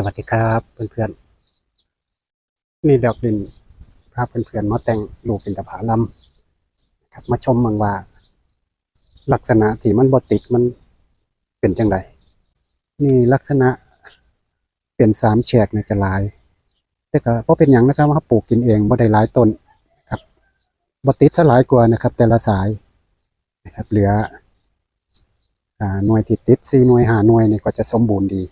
สวัสดีครับเพื่อนๆนี่ดอกดินพาเพื่อนๆมาแต่งลูกเป็นตะผาลำครับ มาชมเมืองว่า ลักษณะที่มันบติดมันเป็นจังไดนี่ลักษณะเป็นสามแฉกในจะลาย แต่ก็เพราะเป็นอย่างนะครับว่าปลูกกินเองบ่ได้หลายต้นครับบติดซะหลายกว่านะครับ แต่ละสายนะครับ เหลืออ่าหน่วยที่ติดสี่หน่วยหาหน่วยนี่ก็จะสมบูรณ์ดี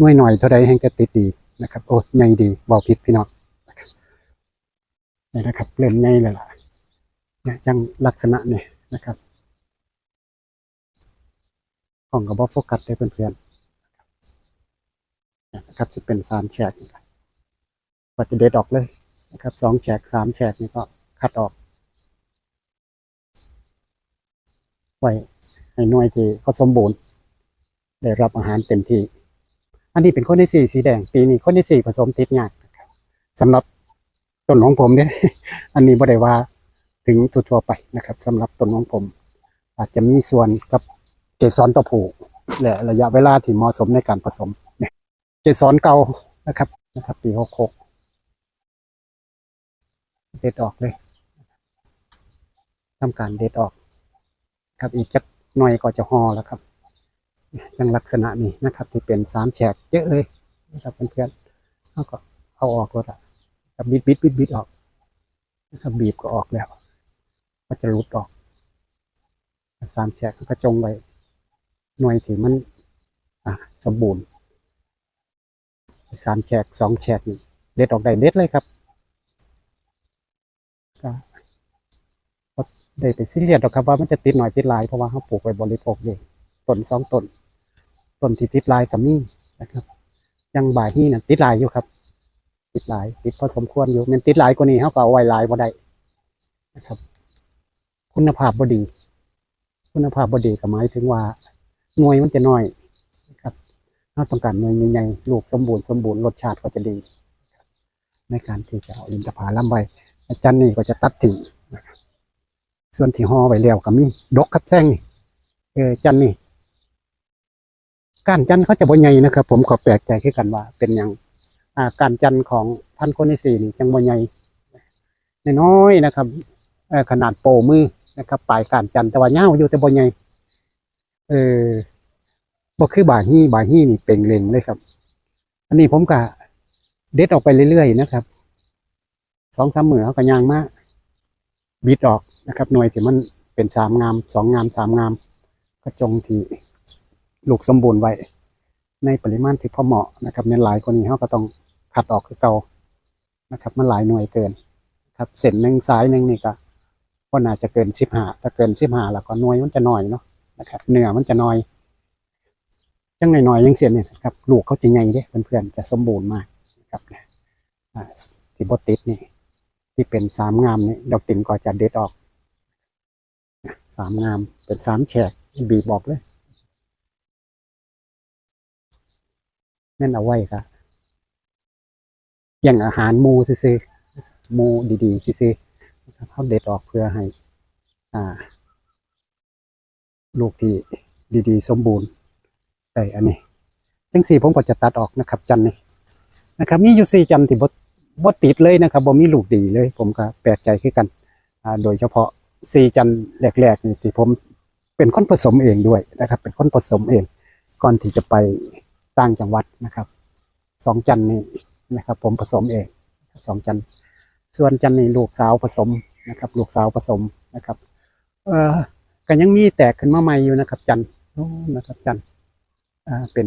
น่วยหน่อยเท่าใดแห่งจะติดดีนะครับโอ้ใหญ่ดีเบาพิษพี่น้องนะครับนี่นะครับเริ่มใหญ่แล้วล่ะเนี่ยจังลักษณะเนี่ยนะครับของกับบอโฟกัสได้เพื่อนๆนะครับจะเป็นสามแฉกก็จะเด็ดออกเลยนะครับสองแฉกสามแฉกนี่ก็คัดออกไว้ให้หน่วยที่เขาสมบูรณ์ ได้รับอาหารเต็มที่ อันนี้เป็นคนที่สี่สีแดง ปีนี้คนที่สี่ผสมติดยากนะครับสำหรับต้นของผมเนี่ยอันนี้บ่ได้ว่าถึงทั่วไปนะครับสำหรับต้นของผม อาจจะมีส่วนกับเกสรตัวผู้และระยะเวลาที่เหมาะสมในการผสมเนี่ยเกสรเก่านะครับนะครับ ปีหกหกเด็ดออกเลยทำการเด็ดออก ครับอีกจักหน่อยก็จะห่อแล้วครับ ยังลักษณะนี้นะครับ ที่เป็นสามแฉกเยอะเลยนะครับเพื่อนๆเขาก็เอาออกก็ได้ครับบิดบิดบิดบิดออกนะครับบีบก็ออกแล้ว ก็จะรุดออกสามแฉกก็จงไว้หน่วยที่มันอ่าสมบูรณ์สามแฉกสองแฉกนี่เด็ดออกได้เด็ดเลยครับก็ได้ไปซีเรียสหรอกครับว่ามันจะติดหน่อยติดหลายเพราะว่าเขาปลูกไว้บริโภคเองต้นสองต้น ต้นที่ติดลายกับนี่นะครับ ยังบ่ายนี่นะติดลายอยู่ครับ ติดลาย ติดพอสมควรอยู่มันติดลายกว่านี้เขาก็เอาไว้ลายบ่ได้นะครับ คุณภาพบ่ดี คุณภาพบ่ดีก็หมายถึงว่าหน่วยมันจะน้อยนะครับเราต้องการหน่วยใหญ่ๆลูกสมบูรณ์สมบูรณ์รสชาติก็จะดี ในการที่จะเอาอินทผลัมใบอาจารย์นี่ก็จะตัดทิ้งส่วนที่ห่อไว้แล้วก็มีดกครับแซงนี่เออจันนี่ ก้านจันเขาจะบ่ใหญ่นะครับ ผมก็แปลกใจขึ้นกันว่า เป็นอย่างอ่าก้านจันของพันโคนที่สี่นี่จังบ่ใหญ่น้อยนะครับขนาดโปมือนะครับปลายก้านจันแต่ว่าเงาวอยู่แต่บ่ใหญ่เออบ่คือบาฮี้บาฮี้นี่เป่งเล็งเลยครับ อันนี้ผมก็เด็ดออกไปเรื่อยๆนะครับสองสามเหมือเขาก็ยางมาบิดออกนะครับหน่วยที่มันเป็นสามงามสองงามสามงามก็จงที่ ลูกสมบูรณ์ไว้ ในปริมาณที่พอเหมาะนะครับในหลายกว่านี้เขาก็ต้องขัดออกคือเก่านะครับมันหลายหน่วยเกินครับเส้นหนึ่งสายหนึ่งนี่ก็ก็น่าจะเกินสิบห้าถ้าเกินสิบห้าแล้วก็หน่วยมันจะน้อยเนาะนะครับเนื้อมันจะน้อยจังหน่อยๆยังเสียเนี่ยนะครับลูกเขาจะใหญ่เด้เพื่อนๆจะสมบูรณ์มากนะครับที่บติดนี่ ที่เป็นสามงามนี่ดอกติ่นก็จะเด็ดออกสามงามเป็นสามแฉกบีบบอกเลย นั่นเอาไว้ครับอย่างอาหารมูซื้อมูดีๆซื้อๆนะครับเขาเด็ดออกเพื่อให้ อ่า ลูกที่ดีๆ สมบูรณ์ได้อันนี้จังสี่ผมก็จะตัดออกนะครับ จันนี่นะครับ มีอยู่สี่จันที่บดบดติดเลยนะครับบ่มีลูกดีเลย ผมก็แปลกใจขึ้นกัน อ่า โดยเฉพาะสี่จันแรกๆนี่ที่ผมเป็นคนผสมเองด้วยนะครับ เป็นคนผสมเอง ก่อนที่จะไป ต่างจังหวัดนะครับสองจันนี่นะครับ ผมผสมเองสองจันส่วนจันนี่ลูกสาวผสมนะครับ ลูกสาวผสมนะครับ เอ่อก็ยังมีแตกขึ้นมาใหม่อยู่นะครับ จันโอ้นะครับ จันอ่าเป็น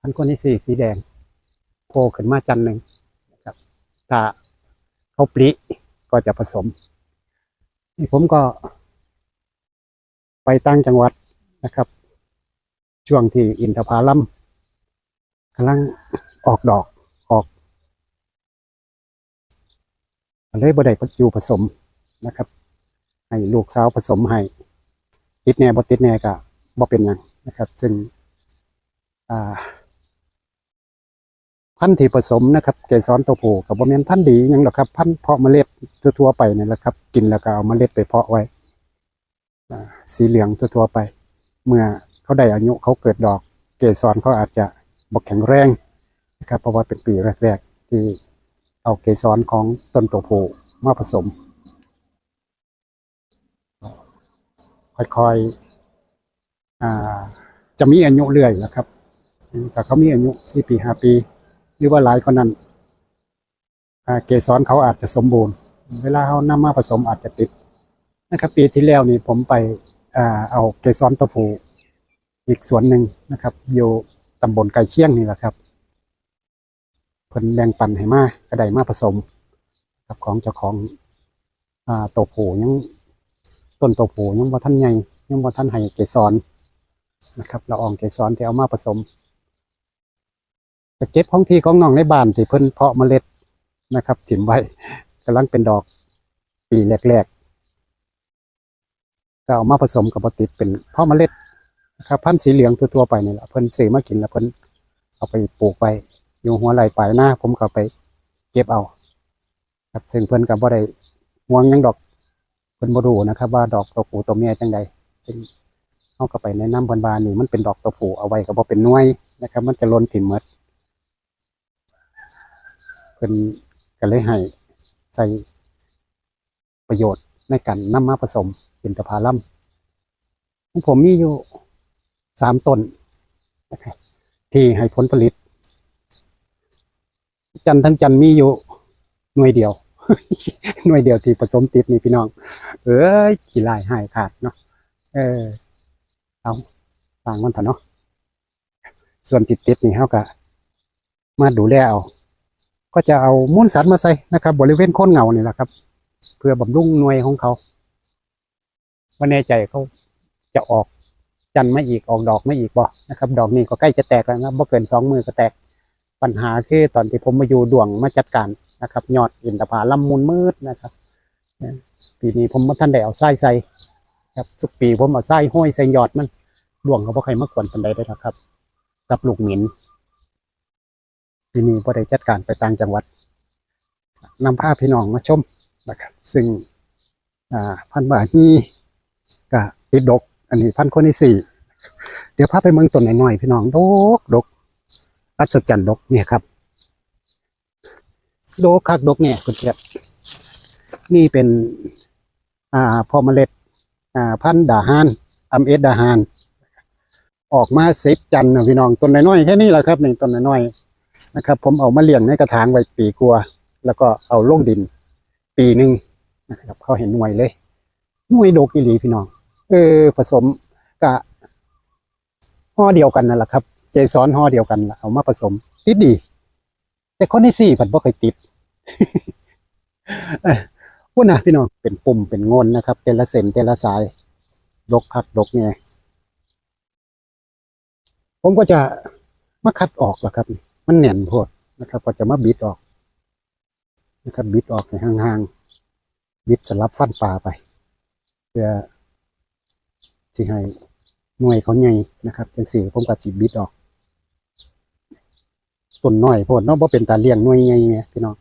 พันธุ์คนที่สี่สีแดงโผล่ขึ้นมาจันหนึ่งนะครับถ้าเขาปลิก็จะผสมนี่ผมก็ ไปตั้งจังหวัดนะครับ ช่วงที่อินทผลัม กำลังออกดอกออกเลยบ่ได้อยู่ผสมนะครับ ให้ลูกสาวผสมให้ติดแน่บ่ติดแน่ก็บ่เป็นยังนะครับ ซึ่งพันธุ์ที่ผสมนะครับเกสรตัวผู้กับบ่แม่นพันธุ์ดียังหรอกครับ พันธุ์เพาะเมล็ดทั่วๆไปนี่แหละครับ กินแล้วก็เอาเมล็ดไปเพาะไว้สีเหลืองทั่วๆไป เมื่อเขาได้อายุเขาเกิดดอก เกสรเขาอาจจะ บกแข็งแรงนะครับเพราะว่าเป็นปีแรกๆ ที่เอาเกสรของต้นตัวผูมาผสม ค่อยๆจะมีอายุเรื่อยนะครับแต่เขามีอายุสี่ปีห้าปี หรือว่าหลายกว่านั้นเกสรเขาอาจจะสมบูรณ์ เวลาเขานำมาผสมอาจจะติดนะครับปีที่แล้วนี่ผมไปอเอาเกสรตัวผูอีกสวนหนึ่งนะครับ อยู่ ตำบลไก่เชียงนี่แหละครับเพิ่นแบ่งปันให้มากระไดมาผสมกับของเจ้าของอ่าตัวผูยังต้นตัวผูยังบ่ท่านใหญ่ยังบ่ท่านให้เกสรนะครับละอองเกสรที่เอามาผสมจะเก็บของที่ของน้องในบ้านที่เพิ่นเพาะเมล็ดนะครับถิ่มไว้กำลังเป็นดอกปีแรกๆก็เอามาผสมกับบติดเป็นเพาะเมล็ด นะครับพันธุ์สีเหลืองทั่วไปนี่แหละเพิ่นซื้อมากินแล้วเพิ่นเอาไปปลูกไว้อยู่หัวไหล่ปลายหน้าผมก็ไปเก็บเอา ครับซึ่งเพิ่นก็บ่ได้ห่วงยังดอกเพิ่นบ่รู้นะครับ ว่าดอกตัวผู้ตัวเมียจังใดซึ่งเฮาก็ไปแนะนำเพิ่นว่านนี่มันเป็นดอกตัวผู้เอาไว้ก็บ่เป็นน่วยนะครับ มันจะล่นถิ่มมดเพิ่นก็เลยให้ใส่ประโยชน์ในการนำมาผสมเป็นตะพาลัมของผมมีอยู่ สามต้นนะครับที่ให้ผลผลิต จันทั้งจันมีอยู่หน่วยเดียว หน่วยเดียวที่ผสมติดนี่พี่น้อง เอ้ยขี้ลายหายขาดเนาะเออเอาสร้างมันเถอะเนาะส่วนติดติดนี่เขาก็มาดูแลเอาก็จะเอามูลสัตว์มาใส่นะครับ บริเวณโคนเงานี่แหละครับ เพื่อบำรุงหน่วยของเขาว่าแน่ใจเขาจะออก จันทร์มาอีกออกดอกมาอีกบ่นะครับ ดอกนี้ก็ใกล้จะแตกแล้วนะบ่เกินสองมือก็แตก ปัญหาคือตอนที่ผมมาอยู่ดวงมาจัดการนะครับยอดอินทผาลัมมูลมืดนะครับปีนี้ผมมาท่านได้เอาไส้ใส่ครับทุกปีผมเอาไส้ห้อยใส่ยอดมันดวงเขาบ่ใครมากวนปันใดได้นะครับ กับลูกหมินปีนี้พอได้จัดการไปต่างจังหวัดนำภาพพี่น้องมาชมนะครับ ซึ่งอ่าพันบาฮีกะติดดก อันนี้พันคนที่สี่เดี๋ยวพาไปเมืองต้นหน่อยๆพี่น้องดกดกอัศจรรย์ดกเนี่ยครับดกคักดกเนี่ยคุณเทียบนี่เป็น อ่าพอเมล็ด อ่า พันดาฮานอัมเอสดาฮานออกมาสิบจันนะพี่น้องต้นน้อยๆแค่นี้แหละครับหนี่งต้นน้อยๆนะครับ ผมเอามาเลี้ยงในกระถางไว้ปีกลัว แล้วก็เอาลงดิน ปีหนึ่งนะครับเขาเห็นหน่วยเลยหน่วยดกอีหลีพี่น้อง เออผสมกะห่อเดียวกันนั่นแหละครับเจสอนห่อเดียวกันล่ะเอามาผสม ติดดี แต่คนที่สี่ผัดบ่เคยติดพูดนะพี่น้องเป็นปุ่มเป็นงนนะครับแต่ละเส้นแต่ละสายดกคักดกเนี่ยผมก็จะมาคัดออกแหละครับ มันแน่นโพดนะครับ ก็จะมาบิดออกนะครับบิดออกให้ห่างๆบิดสลับฟันปลาไปเพื่อ ที่ให้หน่วยเขาใหญ่นะครับจังสี่ผมก็สิบิดออกต้นน้อยโพดเนาะบ่เป็นตาเลี้ยงหน่วยใหญ่เนี่ยพี่น้อง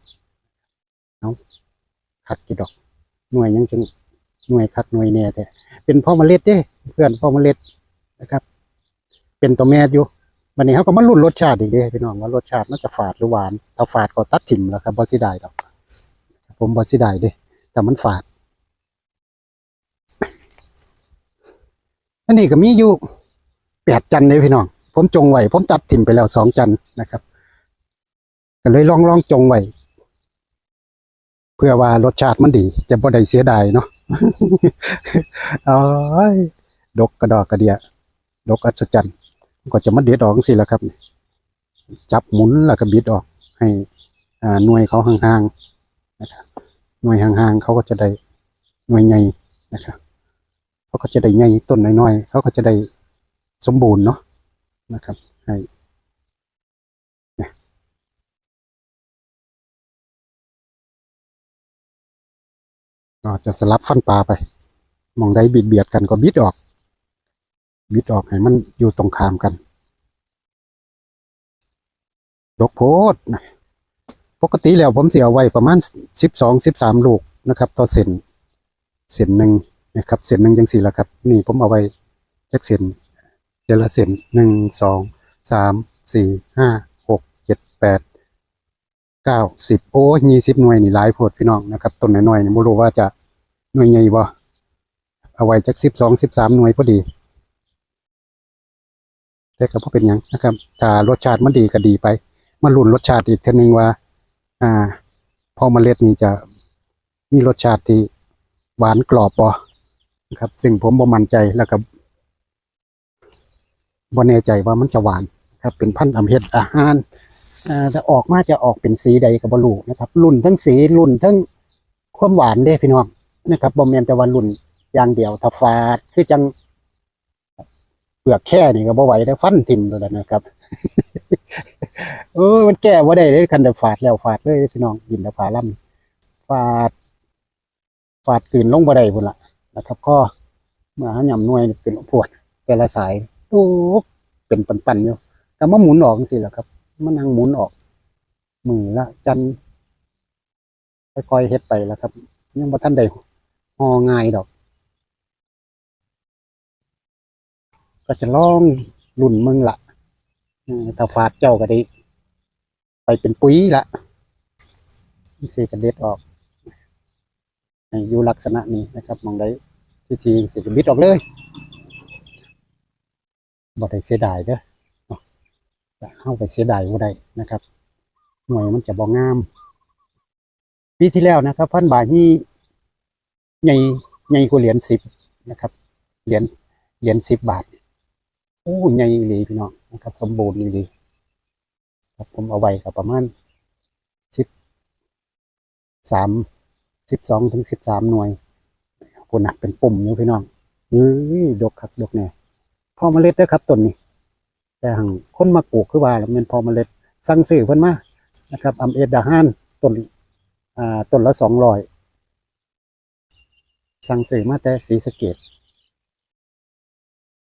คักกี่ดอก หน่วยยังจังหน่วยคักหน่วยแน่แต่เป็นพ่อเมล็ดเด้ เพื่อนพ่อเมล็ดนะครับ เป็นตัวแม่อยู่วันนี้เขาก็มาลุ้นรสชาติอีกเด้พี่น้องว่ารสชาติมันจะฝาดหรือหวานถ้าฝาดก็ตัดถิ่มแล้วครับบอสิได้ดอก ผมบอสิได้เด้แต่มันฝาด อันนี้ก็มีอยู่แปดจันเลยพี่น้อง ผมจงไว้ผมตัดถิ่มไปแล้วสองจันนะครับ ก็เลยลองลองจงไว้เพื่อว่ารสชาติมันดี จะบ่ได้เสียดายเนาะอ้ยดกกระดอกกระเดียดกอัศจรรย์ก็จะมาเด็ดออกสิละครับ จับหมุนแล้วก็บิดออกให้หน่วยเขาห่างๆนะครับหน่วยห่างๆเขาก็จะได้หน่วยใหญ่นะครับ เขาก็จะได้ใหญ่ต้นน้อยๆเขาก็จะได้สมบูรณ์เนาะนะครับ ให้ก็จะสลับฟันปลาไป มองได้บิดเบียดกันก็บิดออก บิดออกให้มันอยู่ตรงขามกันดกโพดนะปกติแล้วผมเสียไว้ประมาณสิบสองสิบสามลูกนะครับ ต่อเส้นเส้นหนึ่ง นะครับเส้นหนึ่งจังสี่ละครับ นี่ผมเอาไว้จักเส้นเดอนละเส้นหนึ่งสองสามสี่ห้าหกเจ็ดแปดเก้าสิบโอ้ยี่สิบหน่วยนี่หลายโพดพี่น้องนะครับต้นหน้อยๆนี่ไม่รู้ว่าจะหน่วยใหญ่บ่เอาไว้จักสิบสองสิบสามหน่วยพอดีแต่ก็บ่เป็นยังนะครับถ้ารสชาติมันดีก็ดีไปมาลุ้นรสชาติอีกเทีนึงว่า อ่า พอมเมล็ดนี้จะมีรสชาติที่หวานกรอบบ่นะ ครับ ซึ่งผมบ่มั่นใจแล้วก็บ่แน่ใจว่ามันจะหวานครับ เป็นพันธุ์อำเฮ็ดอาหารอ่ออกมาจะออกเป็นสีใดก็บ่รู้นะครับรุ่นทั้งสีรุ่นทั้งความหวานเด้พี่น้องนะครับบ่แมนแต่ว่ารุ่นอย่างเดียวถ้าฟาดคือจังเปลือกแค่นี่ก็บ่ไหวแล้วฟันทิ่มแล้วนะครับเออมันแก้บ่ได้เลยคันเดฝาดแล้วฝาดเลยพี่น้องยินแตะผาล่ำฝาดฝาดกลืนลงบ่ได้พุ่นละ นะครับข้อเมื่อหาย่ำหน่วยเป็นปวดแต่ละสายโอ้เป็นปันๆอยู่แต่มาหมุนออกจังซี่แหละครับมันนั่งหมุนออก มือละจันค่อยๆเฮ็ดไปแล้วครับ ยังบ่ทันได้ฮอง่ายดอก ก็จะลองรุ่นมึงละถ้าฟาดเจ้าก็ได้ ไปเป็นปุ๋ยละสีกระเด็ดออก อยู่ลักษณะนี้นะครับมองได้ทีทีสีกระบิดออกเลยบ่ได้เสียดายเด้อเนาะเข้าไปเสียดายบ่ได้นะครับ หน่วยมันจะบ่งาม ปีที่แล้วนะครับ พันบาทนี่ใหญ่ใหญ่กว่าเหรียญสิบนะครับ เหรียญเหรียญสิบบาทโอ้ใหญ่อีหลีพี่น้องนะครับ สมบูรณ์อีหลีครับผมเอาไว้กับประมาณสิบสาม สิบสองถึงสิบสามหน่วยคนหนักเป็นปุ่มอยู่พี่น้องเฮ้ยดกครับดกแน่พอเมล็ดเด้ครับต้นนี้ แต่หังคนมาปลูกคือว่าแล้วแมันพอเมล็ดสั่งซื้อเพิ่นมานะครับอำเอ็ดดาฮานต้นอ่าต้นละสองร้อยสั่งซื้อมาแต่สีสเกต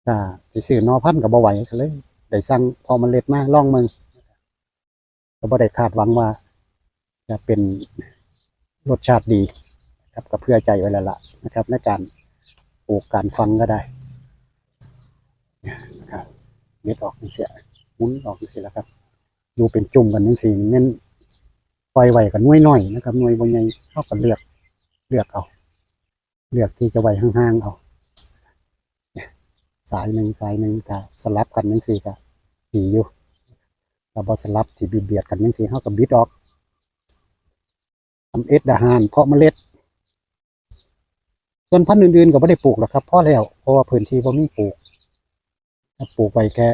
อ่าสิซื้อนอพันกับบไหวเลยได้สั่งพอมันเล็ดมาล่องเมืองก็บ่ได้คาดหวังว่าจะเป็น รสชาติดีครับก็เพื่อใจไว้แล้วล่ะนะครับในการปลูกการฟังก็ได้นะครับเม็ดออกนี่เสียมุนออกนี่เสียแล้วครับ อยู่เป็นจุ่มกันจังซี่เน้นปล่อยไว้กันน่วยน้อยนะครับน่วยบ่ใหญ่เฮาก็เลือกเลือกเอา เลือกที่จะไว้ห่างๆเอาสายหนึ่งสายหนึ่งก็สลับกันยังสี่ก็ดีอยู่เราบอสลับที่บีเบียดกันยังสี่เขากับบิดออก ทำเอ็ดดาหานเพาะเมล็ด ส่วนพันธุ์อื่นๆก็ไม่ได้ปลูกหรอกครับเพ่อแล้วเพราะว่าพื้นที่ว่ามีปลูกถ้าปลูกไปแค่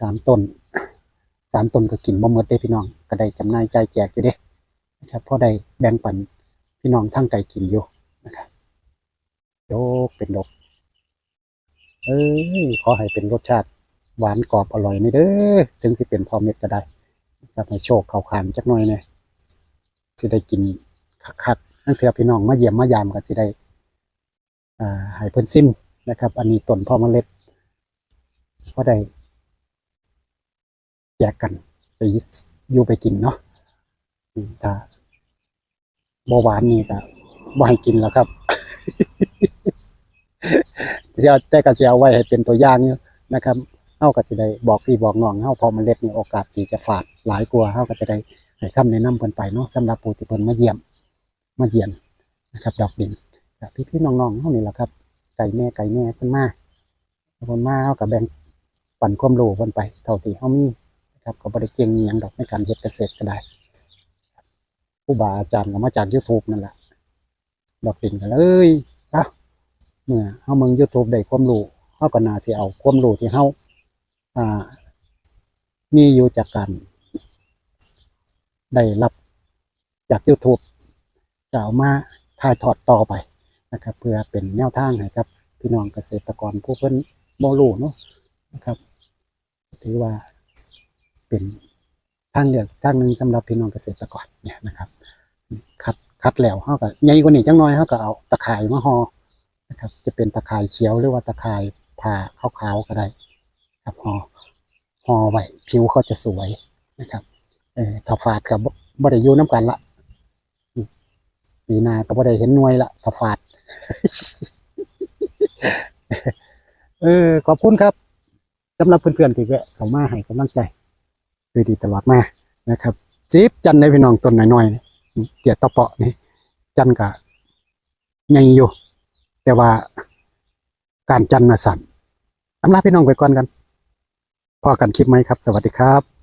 สามต้นสามต้นก็กินบ่หมดได้พี่น้องก็ได้จำหน่ายใจแจกอยู่เด้นะครับพ่อได้แบ่งปันพี่น้องทั้งไก่กินอยู่นะครับโดกเป็นดกเอ้ยขอให้เป็นรสชาติหวานกรอบอร่อยนี่เด้อถึงสิเป็นพอเม็ดก็ได้ครับให้โชคเข่าขามจักหน่อยเนี่ย สิได้กินคักๆนั่นเถื่อพี่น้องมาเยี่ยมมายามก็สิได้อ่าให้เพิ่นซิมนะครับ อันนี้ต้นพ่อเมล็ดก็ได้แยกกันไปอยู่ไปกินเนาะถ้าบหวานนี่ก็บ่ให้กินแล้วครับเสียแต่ก็สิเอาไว้ให้เป็นตัวอย่างอยู่นะครับเฮาก็สิได้บอกพี่บอกน้องเฮาพอมันเล็ดนี่โอกาสที่จะฝาดหลายกว่าเฮาก็จะได้ ให้คำแนะนำเพิ่นไปเนาะสำหรับผู้ที่เพิ่นมาเยี่ยมมาเยี่ยนนะครับ ดอกดินกับพี่ๆน้องๆเฮานี่แหละครับไก่แม่ไก่แม่เพิ่นมาเพิ่นมาเฮาก็แบ่งปันความรู้เพิ่นไป เท่าที่เฮามีนะครับก็บ่ได้เก่งอิหยังดอกในการเฮ็ดเกษตรก็ได้ผู้บาอาจารย์ก็มาจาก YouTube นั่นแหละดอกดินก็เลยเอาเมื่อเฮาเมือง YouTube ได้ความรู้เฮาก็น่าสิเอาความรู้ที่เฮาอ่ามีอยู่จากการ ได้รับจาก YouTube จะเอามาถ่ายทอดต่อไปนะครับ เพื่อเป็นแนวทางให้กับ พี่น้องเกษตรกรผู้เพิ่นบ่รู้เนาะนะครับ ถือว่าเป็นทางเลือกทางหนึ่งสำหรับพี่น้องเกษตรกรเนี่ยนะครับคัดคัดแล้วเฮาก็ใหญ่กว่านี้จังน้อยเฮาก็เอาตะข่ายมาห่อนะครับ จะเป็นตะข่ายเขียวหรือว่าตะข่ายผ่าขาวๆก็ได้ ครับห่อห่อไว้ผิวเขาจะสวยนะครับ เออถ้าฝาดกับบริยูน้ำกันละปีหน้าก็บ่ได้เห็นหน่วยละถ้าฝาด เออ ขอบคุณครับสำหรับเพื่อนๆที่แวะเข้ามาให้กำลังใจดูดีตลอดมานะครับจีบจันได้พี่น้องต้นน้อยๆนี่เตี่ยตะเปาะนี่จันกะใหญ่อยู่ แต่ว่าการจันนะสั่นอำลาพี่น้องไปก่อนกันพอกันคลิปไหมครับ สวัสดีครับ